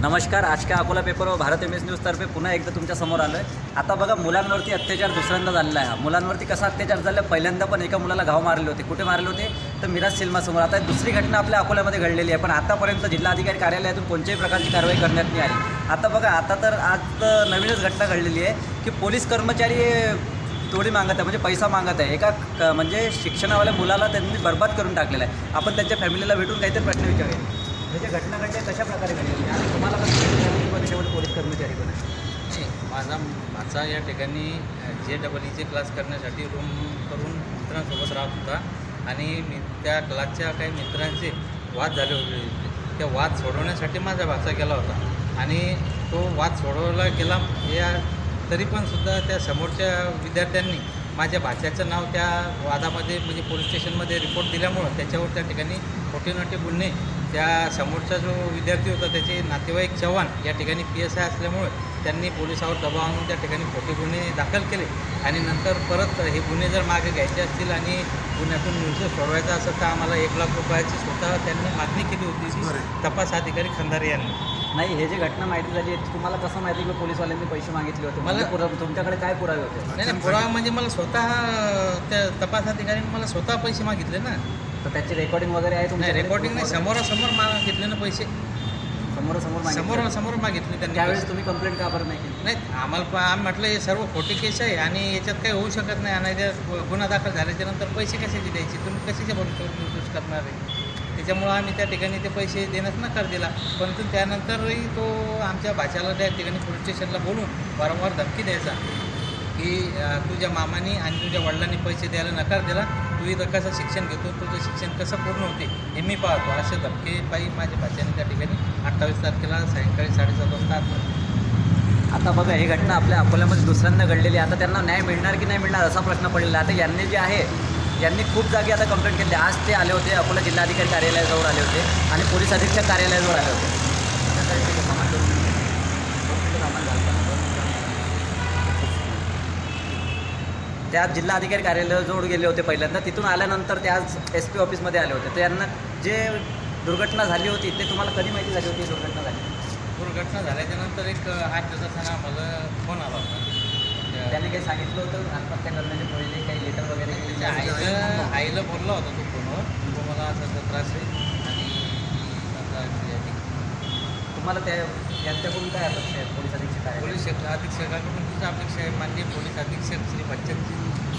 नमस्कार आज अकोला पेपर व भारत एम एस न्यूजतर्फे पुन्हा एकदा तुमच्यासमोर आलो आहे आता बघा मुलांवरती अत्याचार दुसऱ्यांदा झालेला आहे. मुलांवरती कसा अत्याचार झाला? पहिल्यांदा पण एका मुलाला घाव मारले होते. कुठे मारले होते? तर मिराज सिल्मासमोर आता दुसरी घटना आपल्या अकोल्यामध्ये घडलेली आहे. पण आतापर्यंत जिल्हाधिकारी कार्यालयातून कोणत्याही प्रकारची कारवाई करण्यात नाही आली. आता बघा आता तर आज नवीनच घटना घडलेली आहे की पोलीस कर्मचारी तोडी मागत आहे म्हणजे पैसा मागत आहे. एका क- म्हणजे शिक्षणावाल्या मुलाला त्यांनी बर्बाद करून टाकलेला आहे. आपण त्यांच्या फॅमिलीला भेटून काहीतरी प्रश्न विचारूया. म्हणजे घटना घडली कशा प्रकारे घडली? आणि तुम्हाला कसं पोलीस कर्मचारी पण आहे माझा माझा या ठिकाणी जे डबल ईचे क्लास करण्यासाठी रूम करून मित्रांसोबत राहत होता. आणि मी त्या क्लासच्या काही मित्रांचे वाद झाले होते. त्या वाद सोडवण्यासाठी माझा भाचा गेला होता. आणि तो वाद सोडवला गेला या तरी पण सुद्धा त्या समोरच्या विद्यार्थ्यांनी माझ्या भाच्याचं नाव त्या वादामध्ये म्हणजे पोलीस स्टेशनमध्ये रिपोर्ट दिल्यामुळं त्याच्यावर त्या ठिकाणी खोटे नोटे गुन्हे त्या समोरचा जो विद्यार्थी होता त्याचे नातेवाईक चव्हाण या ठिकाणी पी एस आय असल्यामुळे त्यांनी पोलिसावर दबाव आणून त्या ठिकाणी खोटे गुन्हे दाखल केले. आणि नंतर परत हे गुन्हे जर मागे घ्यायचे असतील आणि गुन्ह्यातून निर्दोष सोडवायचा असेल तर आम्हाला एक लाख रुपयाची स्वतः त्यांनी मागणी केली होती. तपास अधिकारी खंदारे यांनी. नाही हे जे घटना माहिती झाली आहे, तुम्हाला कसं माहिती की पोलीसवाल्यांनी पैसे मागितले होते. मला- मला पुरा तुमच्याकडे काय पुरावे होते? नाही नाही पुरावा म्हणजे मला स्वतः त्या तपास अधिकाऱ्यांनी मला स्वतः पैसे मागितले ना. तर त्याची रेकॉर्डिंग वगैरे आहे नाही तुमच्या रेकॉर्डिंग नाही समोरासमोर मागितले ना पैसे. समोरासमोर मागितले. समोर समोर मागितले त्यांनी त्यावेळेस पैसे. तुम्ही कंप्लेंट का बरं नाही केली? नाही आम्हाला प- आम्ही म्हटलं हे सर्व खोटी केस आहे आणि याच्यात काही होऊ शकत नाही. आणि जर गुन्हा दाखल झाल्याच्यानंतर पैसे कशाचे द्यायचे तुम्ही कशाचे भरोश्यावर निर्दोष करणार आहे? त्याच्यामुळं आम्ही त्या ठिकाणी ते पैसे देण्यास नकार दिला. परंतु त्यानंतरही तो आमच्या भाच्याला त्या ठिकाणी पोलीस स्टेशनला बोलून वारंवार धमकी द्यायचा की तुझ्या मामानी आणि तुझ्या वडिलांनी पैसे द्यायला नकार दिला. तू इथं कसं शिक्षण घेतो तुझं शिक्षण कसं पूर्ण होते हे मी पाहतो. असे धमके माझ्या भाच्याने त्या ठिकाणी अठ्ठावीस तारखेला सायंकाळी साडेसात वाजता आत्महत्या आता बघा ही घटना आपल्या अकोल्यामध्ये दुसऱ्यांदा घडलेली आता त्यांना न्याय मिळणार की नाही मिळणार असा प्रश्न पडलेला आता यांनी जे आहे यांनी खूप जागी आता कंप्लेंट केली. आज ते आले होते अकोला जिल्हाधिकारी कार्यालयाजवळ आले होते आणि पोलीस अधीक्षक कार्यालयाजवळ आले होते. त्या जिल्हाधिकारी कार्यालयाजवळ गेले होते पहिल्यांदा. तिथून आल्यानंतर ते आज एस पी ऑफिसमध्ये आले होते. तर यांना जे दुर्घटना झाली होती ते तुम्हाला कधी माहिती झाली होती दुर्घटना झाली? दुर्घटना झाल्याच्यानंतर एक आठ दिवसांना मला काही सांगितलं होतं. आत्महत्या करण्याचे पहिले काही लेटर वगैरे आईला आईला बोलला होता तो फोनवर. तो मला असा असा त्रास आहे आणि आता हे- तुम्हाला त्या यांच्याकडून काय अपेक्षा आहे पोलीस अधीक्षक कार्यालय पोलीस अधीक्षकाकडून तीच अपेक्षा आहे. माननीय पोलीस अधीक्षक श्री बच्चन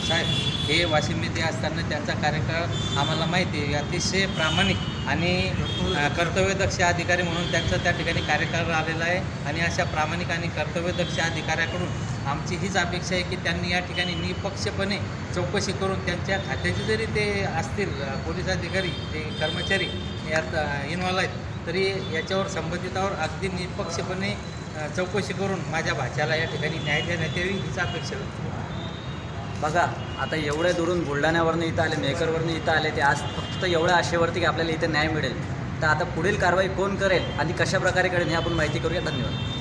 साहेब हे वाशिममध्ये असताना त्यांचा कार्यकाळ आम्हाला माहिती आहे. अतिशय प्रामाणिक आणि कर्तव्यदक्ष अधिकारी म्हणून त्यांचा त्या ठिकाणी कार्यकाळ आलेला आहे आणि अशा प्रामाणिक आणि कर्तव्यदक्ष अधिकाऱ्याकडून आमची हीच अपेक्षा आहे की त्यांनी या ठिकाणी निपक्षपणे चौकशी करून त्यांच्या खात्याचे जरी ते असतील पोलीस अधिकारी ते कर्मचारी यात इन्व्हॉल्व आहेत तरी याच्यावर संबंधितावर अगदी निपक्षपणे चौकशी करून माझ्या भाच्याला या ठिकाणी न्याय देण्यात यावी हीच अपेक्षा व्यक्त करतो. बघा आता एवढ्या दुरून बुलढाण्यावरनं इथं आले मेकरवरनं इथं आले ते आज फक्त एवढ्या आशेवरती की आपल्याला इथं न्याय मिळेल. तर आता पुढील कारवाई कोण करेल आणि कशा प्रकारे करेल हे आपण माहिती करूया. धन्यवाद.